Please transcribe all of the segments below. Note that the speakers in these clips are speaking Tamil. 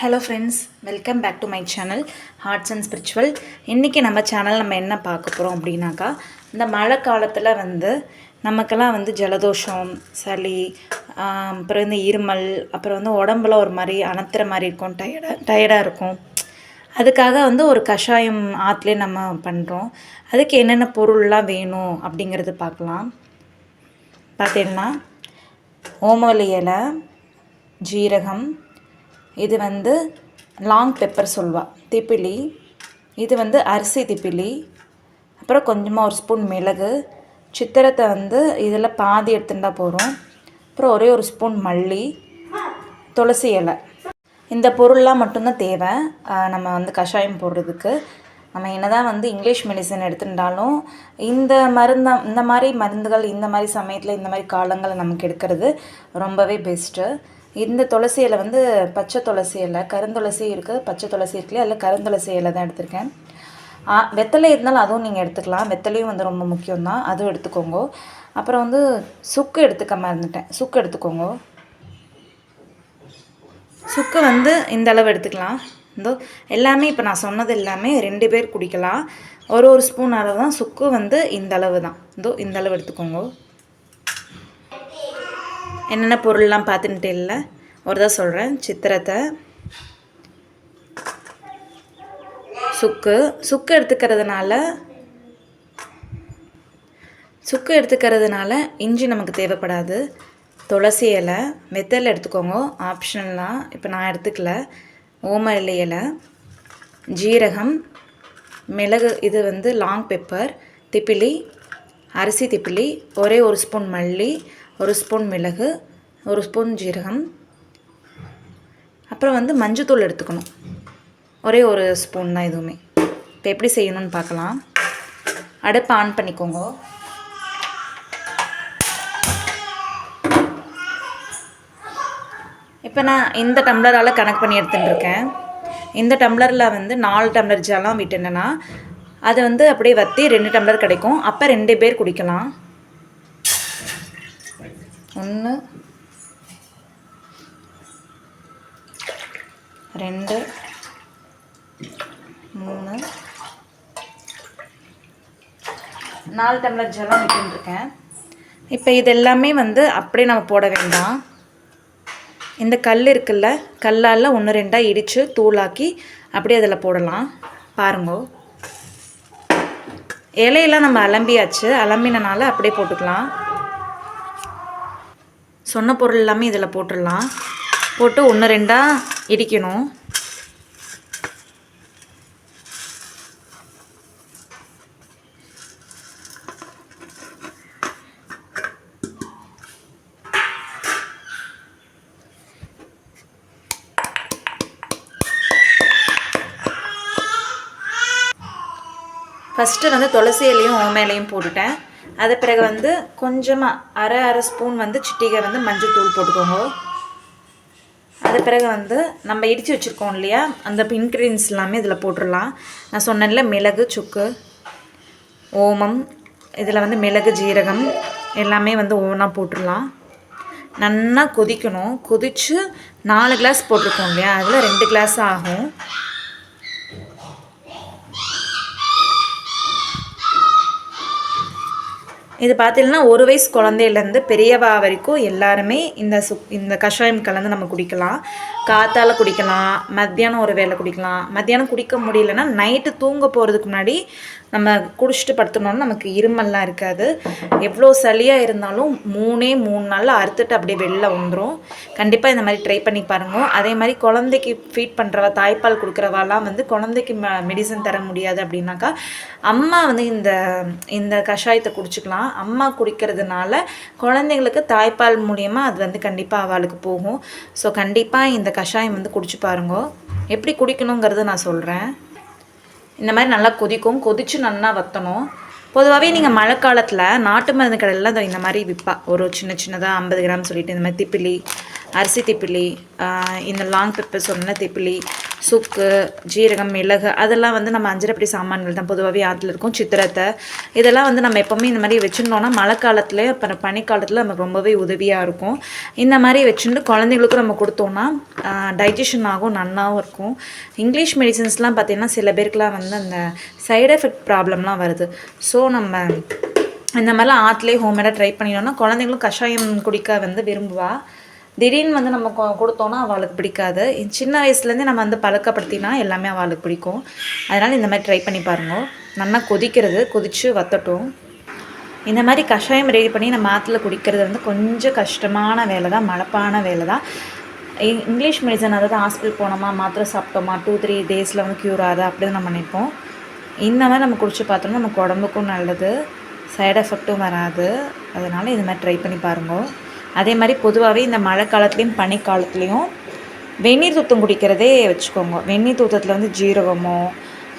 Hello friends welcome back to my channel hearts and spiritual இன்றைக்கி நம்ம சேனல் நம்ம என்ன பார்க்க போகிறோம் அப்படின்னாக்கா இந்த மழை காலத்தில் வந்து நமக்கெல்லாம் வந்து ஜலதோஷம் சளி அப்புறம் இந்த இருமல் அப்புறம் வந்து உடம்புல ஒரு மாதிரி அணத்துற மாதிரி இருக்கும் டயர்டாக டயர்டாக இருக்கும். அதுக்காக வந்து ஒரு கஷாயம் ஆற்றுலேயே நம்ம பண்ணுறோம் அதுக்கு என்னென்ன பொருள்லாம் வேணும் அப்படிங்கிறது பார்க்கலாம். பார்த்தீங்கன்னா ஓமவல்லி இலை ஜீரகம் இது வந்து லாங் பெப்பர் சொல்வா. திப்பிலி. இது வந்து அரிசி திப்பிலி. அப்புறம் கொஞ்சமாக ஒரு ஸ்பூன் மிளகு. சித்திரத்தை வந்து இதில் பாதி எடுத்துட்டா போகிறோம் அப்புறம் ஒரே ஒரு ஸ்பூன் மல்லி. துளசி இலை. இந்த பொருள்லாம் மட்டும்தான் தேவை. நம்ம வந்து கஷாயம் போடுறதுக்கு. நம்ம என்ன தான் வந்து இங்கிலீஷ் மெடிசன் எடுத்துட்டாலும் இந்த மருந்தா இந்த மாதிரி மருந்துகள் இந்த மாதிரி சமயத்தில் இந்த மாதிரி காலங்களை நமக்கு எடுக்கிறது ரொம்பவே பெஸ்ட்டு இந்த துளசி இலை வந்து பச்சை துளசி இலை கருந்துளசி இருக்குது பச்சை துளசி இருக்குல்ல அதில் கருந்துளசி இலை தான் எடுத்திருக்கேன். வெத்தலை இருந்தாலும் அதுவும் நீங்கள் எடுத்துக்கலாம். வெத்தலையும் வந்து ரொம்ப முக்கியம் தான் அதுவும் எடுத்துக்கோங்க. அப்புறம் வந்து சுக்கு எடுத்துக்க மறந்துட்டேன். சுக்கு எடுத்துக்கோங்க. சுக்கு வந்து இந்த அளவு எடுத்துக்கலாம். இந்த எல்லாமே இப்போ நான் சொன்னது எல்லாமே ரெண்டு பேர் குடிக்கலாம். ஒரு ஒரு ஸ்பூன் அளவு தான் சுக்கு வந்து இந்த அளவு தான் இதோ இந்த அளவு எடுத்துக்கோங்க. என்னென்ன பொருள்லாம் பார்த்துட்டு இல்லை. ஒரு தான் சொல்கிறேன் சித்திரத்தை. சுக்கு. சுக்கு எடுத்துக்கிறதுனால சுக்கு எடுத்துக்கிறதுனால இஞ்சி நமக்கு தேவைப்படாது. துளசி இலை. வெத்தலை எடுத்துக்கோங்க. ஆப்ஷனல்லாம் இப்போ நான் எடுத்துக்கல. ஓம இலை இலை. ஜீரகம். மிளகு. இது வந்து லாங் பெப்பர் திப்பிலி. அரிசி திப்பிலி. ஒரே ஒரு ஸ்பூன் மல்லி. ஒரு ஸ்பூன் மிளகு ஒரு ஸ்பூன் ஜீரகம். அப்புறம் வந்து மஞ்சத்தூள் எடுத்துக்கணும். ஒரே ஒரு ஸ்பூன் தான் எதுவுமே. இப்போ எப்படி செய்யணும்னு பார்க்கலாம். அடுப்பை ஆன் பண்ணிக்கோங்க. இப்போ நான் இந்த டம்ளரால் கணக்கு பண்ணி எடுத்துட்டுருக்கேன் இந்த டம்ளரில் வந்து நாலு டம்ளர் ஜலம் விட்டுனேன்னா அது வந்து அப்படியே வற்றி ரெண்டு டம்ளர் கிடைக்கும். அப்போ ரெண்டு பேர் குடிக்கலாம். ஒன்று ரெண்டு மூணு. நாலு டம்ளர் ஜலம் விட்டுருக்கேன். இப்போ இது எல்லாமே வந்து அப்படியே நம்ம போட வேண்டாம். இந்த கல் இருக்குல்ல கல்லால் ஒன்று ரெண்டாக இடித்து தூளாக்கி அப்படியே அதில் போடலாம். பாருங்க. இலையெல்லாம் நம்ம அலம்பியாச்சு. அலம்பினனால அப்படியே போட்டுக்கலாம். சொன்ன பொருள் எல்லாமே இதில் போட்டுடலாம். போட்டு ஒன்று ரெண்டாக இடிக்கணும். ஃபஸ்ட்டு வந்து துளசி இலையும் ஓம போட்டுட்டேன். அது பிறகு வந்து கொஞ்சமாக அரை அரை ஸ்பூன் வந்து சிட்டிகை வந்து மஞ்சள் தூள் போட்டுக்கோங்க. அது பிறகு வந்து நம்ம இடித்து வச்சுருக்கோம் இல்லையா? அந்த இன்க்ரீடியன்ஸ் எல்லாமே இதில் போட்டுடலாம் நான் சொன்னேன்ல மிளகு சுக்கு ஓமம் இதில் வந்து மிளகு ஜீரகம் எல்லாமே வந்து ஒவ்வொன்றா போட்டுடலாம் நல்லா கொதிக்கணும். கொதித்து நாலு கிளாஸ் போட்டிருக்கோம் இல்லையா? அதில் ரெண்டு கிளாஸ் ஆகும். இது பார்த்தீங்கன்னா ஒரு வயசு குழந்தையிலேருந்து பெரியவா வரைக்கும் எல்லாருமே இந்த சு இந்த கஷாயம் கலந்து நம்ம குடிக்கலாம். காத்தால் குடிக்கலாம் மத்தியானம் ஒரு வேளை குடிக்கலாம். மத்தியானம் குடிக்க முடியலன்னா நைட்டு தூங்க போகிறதுக்கு முன்னாடி நம்ம குடிச்சிட்டு படுத்துனோம்னா நமக்கு இருமல்லாம் இருக்காது. எவ்வளோ சளியாக இருந்தாலும் மூணே மூணு நாளில் அறுத்துட்டு அப்படியே வெளில வந்துடும் கண்டிப்பாக இந்த மாதிரி ட்ரை பண்ணி பாருங்க. அதே மாதிரி குழந்தைக்கு ஃபீட் பண்ணுறவா தாய்ப்பால் கொடுக்குறவாலாம் வந்து குழந்தைக்கு ம மெடிசன் தர முடியாது அப்படின்னாக்கா அம்மா வந்து இந்த இந்த கஷாயத்தை குடிச்சிக்கலாம். அம்மா குடிக்கிறதுனால குழந்தைங்களுக்கு தாய்ப்பால் மூலியமாக அது வந்து கண்டிப்பாக அவளுக்கு போகும். ஸோ கண்டிப்பாக இந்த கஷாயம் வந்து குடிச்சு பாருங்க. எப்படி குடிக்கணுங்கிறது நான் சொல்கிறேன் இந்த மாதிரி நல்லா கொதிக்கும். கொதித்து நல்லா வற்றணும் பொதுவாகவே நீங்கள் மழை காலத்தில் நாட்டு மருந்து கடையில் இந்த மாதிரி விற்பா ஒரு சின்ன சின்னதாக ஐம்பது கிராம் சொல்லிட்டு இந்த மாதிரி திப்பிலி அரிசி திப்பிலி இந்த லாங் பெப்பர் சொன்ன திப்பிலி சுக்கு ஜீரகம் மிளகு அதெல்லாம் வந்து நம்ம அஞ்சரைப்படி சாமான்கள் தான் பொதுவாகவே ஆற்றுல இருக்கும். சித்திரத்தை. இதெல்லாம் வந்து நம்ம எப்போவுமே இந்த மாதிரி வச்சுருந்தோம்னா மழை காலத்தில் அப்புறம் பனிக்காலத்தில் நமக்கு ரொம்பவே உதவியாக இருக்கும். இந்த மாதிரி வச்சுட்டு குழந்தைங்களுக்கும் நம்ம கொடுத்தோம்னா டைஜஷன் ஆகும் நன்னாகவும் இருக்கும். இங்கிலீஷ் மெடிசன்ஸ்லாம் பார்த்திங்கன்னா சில பேருக்குலாம் வந்து அந்த சைடு எஃபெக்ட் ப்ராப்ளம்லாம் வருது. ஸோ நம்ம இந்த மாதிரிலாம் ஆற்றுலேயே ஹோம்மேடாக ட்ரை பண்ணிட்டோம்னா குழந்தைங்களும் கஷாயம் குடிக்க வந்து விரும்புவாள் திடீர்னு வந்து நம்ம கொடுத்தோன்னா அவளுக்கு பிடிக்காது. சின்ன வயசுலேருந்தே நம்ம வந்து பழக்கப்படுத்தினா எல்லாமே அவளுக்கு பிடிக்கும். அதனால் இந்த மாதிரி ட்ரை பண்ணி பாருங்க. நல்லா கொதிக்கிறது கொதித்து வத்தட்டும். இந்த மாதிரி கஷாயம் ரெடி பண்ணி நம்ம ஆற்றுல குடிக்கிறது வந்து கொஞ்சம் கஷ்டமான வேலை தான் மழப்பான வேலை தான் இங்கிலீஷ் மெடிசன் அதாவது ஹாஸ்பிட்டல் போனோமா மாத்திரை சாப்பிட்டோமா டூ த்ரீ டேஸில் வந்து க்யூர் ஆகுது அப்படின்னு நம்ம நினைப்போம். இந்த மாதிரி நம்ம குடிச்சு பார்த்தோம்னா நமக்கு உடம்புக்கும் நல்லது சைடு எஃபெக்ட்டும் வராது. அதனால் இது மாதிரி ட்ரை பண்ணி பாருங்க. அதே மாதிரி பொதுவாகவே இந்த மழை காலத்துலேயும் பனிக்காலத்துலேயும் வெந்நீர் தூத்தம் குடிக்கிறதே வச்சுக்கோங்க. வெந்நீர் தூத்தத்தில் வந்து ஜீரகமோ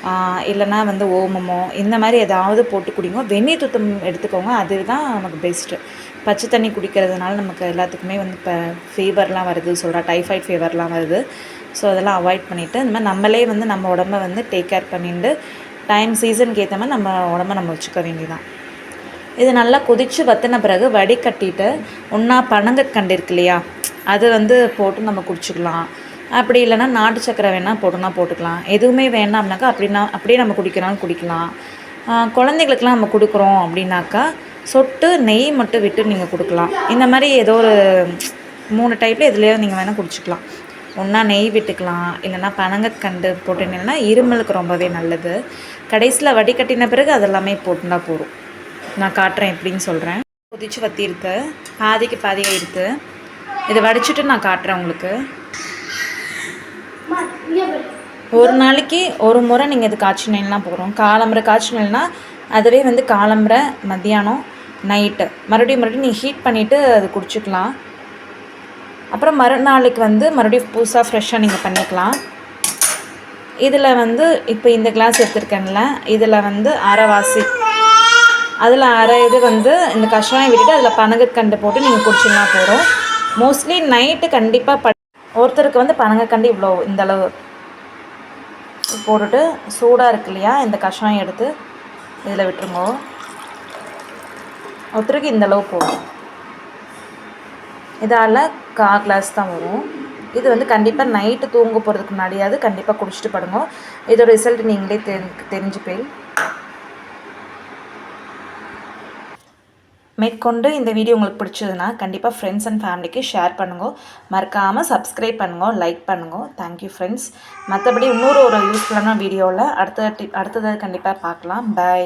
இல்லைனா இல்லைன்னா வந்து ஓமமோ இந்த மாதிரி ஏதாவது போட்டு குடிங்க. வெந்நீர் தூத்தம் எடுத்துக்கோங்க அதுதான் நமக்கு பெஸ்ட்டு பச்சை தண்ணி குடிக்கிறதுனால நமக்கு எல்லாத்துக்குமே வந்து இப்போ ஃபீவர்லாம் வருது சொல்கிறா டைஃபாய்ட் ஃபீவர்லாம் வருது. ஸோ அதெல்லாம் அவாய்ட் பண்ணிவிட்டு இந்த மாதிரி நம்மளே வந்து நம்ம உடம்ப வந்து டேக் கேர் பண்ணிட்டு டைம் சீசனுக்கு ஏற்ற மாதிரி நம்ம உடம்ப நம்ம வச்சுக்க வேண்டியதான் இது நல்லா கொதித்து வத்தின பிறகு வடிகட்டிட்டு ஒன்றா பனங்கற்கண்டு இருக்கு இல்லையா? அது வந்து போட்டு நம்ம குடிச்சிக்கலாம். அப்படி இல்லைன்னா நாட்டு சக்கரை வேணால் போட்டுனா போட்டுக்கலாம். எதுவுமே வேணாம்னாக்கா அப்படின்னா அப்படியே நம்ம குடிக்கிறோம்னு குடிக்கலாம். குழந்தைகளுக்கெலாம் குழந்தைகளுக்கெல்லாம் நம்ம கொடுக்குறோம் அப்படின்னாக்கா சொட்டு நெய் மட்டும் விட்டு நீங்கள் கொடுக்கலாம். இந்த மாதிரி ஏதோ ஒரு மூணு டைப்பில் எதுலேயோ நீங்கள் வேணால் குடிச்சிக்கலாம். ஒன்றா நெய் விட்டுக்கலாம். இல்லைன்னா பனங்கற்கண்டு போட்டுனீங்கன்னா இருமலுக்கு ரொம்பவே நல்லது. கடைசியில் வடிகட்டின பிறகு அதெல்லாமே போட்டுனா போதும். நான் காட்டுறேன் எப்படின்னு சொல்கிறேன் கொதிச்சு வத்தியிருக்கு பாதிக்கு பாதியாக இருக்கு இதை வடிச்சிட்டு நான் காட்டுறேன் உங்களுக்கு. ஒரு நாளைக்கு ஒரு முறை நீங்கள் இது காய்ச்சினேன்னா போகிறோம் காலம்பரை நெல்னா அதுவே வந்து காலம்பரை மத்தியானம் நைட்டு. மறுபடியும் மறுபடியும் நீ ஹீட் பண்ணிவிட்டு அது குடிச்சிக்கலாம். அப்புறம் மறுநாளுக்கு வந்து மறுபடியும் புதுசாக ஃப்ரெஷ்ஷாக நீங்கள் பண்ணிக்கலாம். இதில் வந்து இப்போ இந்த கிளாஸ் எடுத்திருக்கேன்ல இதில் வந்து அரைவாசி அதில் அரை இது வந்து இந்த கஷாயம் விட்டுட்டு அதில் பனங்கற்கண்டு போட்டு நீங்கள் குடிச்சிங்கன்னா போதும். மோஸ்ட்லி நைட்டு கண்டிப்பாக ப ஒருத்தருக்கு வந்து பனங்கற்கண்டு இவ்வளோ இந்த அளவு போட்டுட்டு சூடாக இருக்கு இல்லையா இந்த கஷாயம் எடுத்து இதில் விட்டுருங்க. ஒருத்தருக்கு இந்த அளவு போதும். இதால் கா கிளாஸ் தான் வரும். இது வந்து கண்டிப்பாக நைட்டு தூங்க போகிறதுக்கு முன்னாடியாவது கண்டிப்பாக குடிச்சிட்டு படுங்க. இதோட ரிசல்ட் நீங்களே தெரி தெரிஞ்சுப்பேன். மேற்கொண்டு இந்த வீடியோ உங்களுக்கு பிடிச்சதுன்னா கண்டிப்பாக ஃப்ரெண்ட்ஸ் அண்ட் ஃபேமிலிக்கு ஷேர் பண்ணுங்க. மறக்காமல் சப்ஸ்கிரைப் பண்ணுங்கள் லைக் பண்ணுங்க. தேங்க்யூ ஃப்ரெண்ட்ஸ் மற்றபடி இன்னொரு ஒரு யூஸ்ஃபுல்லான வீடியோவில் அடுத்த அடுத்ததை கண்டிப்பாக பார்க்கலாம். பை